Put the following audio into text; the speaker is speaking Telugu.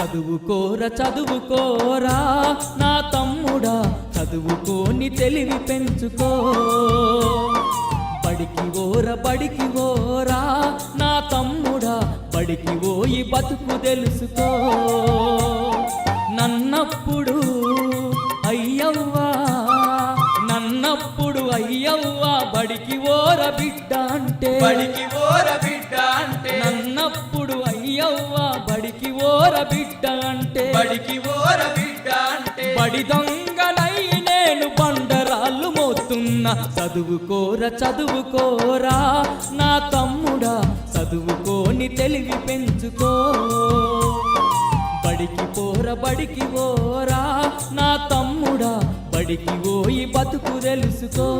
చదువుకోర చదువుకోరా నా తమ్ముడా చదువుకోని తెలివి పెంచుకో. బడికి ఓర బడికి ఓరా. నా తమ్ముడా బడికి ఓయి బతుకు తెలుసుకో. నన్నప్పుడు అయ్యవ్వా నన్నప్పుడు అయ్యవ్వా. బడికి ఓర బిడ్డ అంటే బడికి ఓర బిడ్డ బడికి ఓర బిడ్డ అంటే బడికి ఓర బిడ్డ అంటే బడి దొంగనై నేను బండరాళ్ళు మోతున్నా. చదువుకోర చదువుకోరా నా తమ్ముడా చదువుకోని తెలివి పెంచుకో. బడికి పోర బడికి ఓరా నా తమ్ముడా బడికి పోయి బతుకు తెలుసుకో.